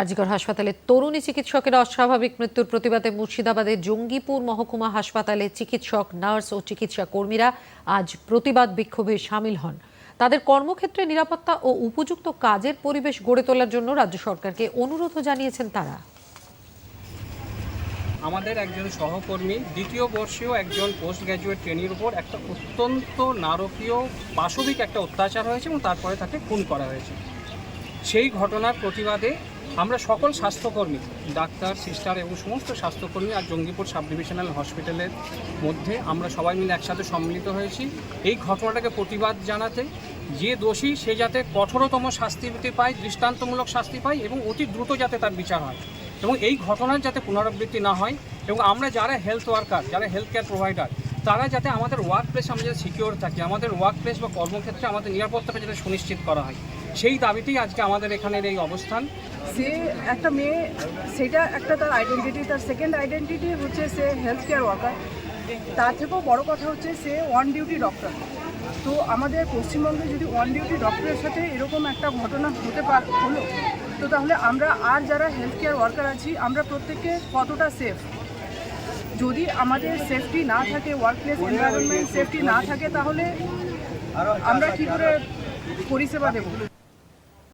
আরজিকর হাসপাতালে তরুণী চিকিৎসকের অস্বাভাবিক মৃত্যুর প্রতিবাদে মুর্শিদাবাদের জঙ্গিপুর মহকুমা হাসপাতালে চিকিৎসক, নার্স ও চিকিৎসা কর্মীরা আজ প্রতিবাদ বিক্ষোভে সামিল হন। তাদের কর্মক্ষেত্রে নিরাপত্তা ও উপযুক্ত কাজের পরিবেশ গড়ে তোলার জন্য রাজ্য সরকারকে অনুরোধও জানিয়েছেন তারা। আমাদের একজন সহকর্মী দ্বিতীয় বর্ষীয় একজন পোস্ট গ্র্যাজুয়েট ট্রেনির উপর একটা অত্যন্ত নারকীয়, পাশবিক একটা অত্যাচার হয়েছে এবং তারপরে তাকে খুন করা হয়েছে। সেই ঘটনার প্রতিবাদে আমরা সকল স্বাস্থ্যকর্মী, ডাক্তার, সিস্টার এবং সমস্ত স্বাস্থ্যকর্মী আর জঙ্গিপুর সাব ডিভিশনাল হসপিটালের মধ্যে আমরা সবাই মিলে একসাথে সম্মিলিত হয়েছি। এই ঘটনাটাকে প্রতিবাদ জানাতে যে দোষী, সে যাতে কঠোরতম শাস্তি পেতে পায়, দৃষ্টান্তমূলক শাস্তি পায় এবং অতি দ্রুত যাতে তার বিচার হয় এবং এই ঘটনার যাতে পুনরাবৃত্তি না হয় এবং আমরা যারা হেলথ ওয়ার্কার যারা হেলথ কেয়ার প্রোভাইডার তারা যাতে আমাদের ওয়ার্ক প্লেস আমরা যাতে সিকিওর থাকি, আমাদের ওয়ার্ক প্লেস বা কর্মক্ষেত্রে আমাদের নিরাপত্তাটা যাতে সুনিশ্চিত করা হয়। সেই দাবিতেই আজকে আমাদের এখানের এই অবস্থান। সে একটা মেয়ে, সেটা একটা তার আইডেন্টিটি তার সেকেন্ড আইডেন্টিটি হচ্ছে সে হেলথ কেয়ার ওয়ার্কার তার থেকেও বড় কথা হচ্ছে সে ওয়ান ডিউটি ডক্টর তো আমাদের পশ্চিমবঙ্গে যদি ওয়ান ডিউটি ডক্টরের সাথে এরকম একটা ঘটনা হতে পার, হলো, তো তাহলে আমরা আর যারা হেলথ কেয়ার ওয়ার্কার আছি, আমরা প্রত্যেকে কতটা সেফ যদি আমাদের সেফটি না থাকে ওয়ার্ক প্লেস এনভায়রনমেন্ট সেফটি না থাকে, তাহলে আমরা কী করে পরিষেবা দেবো?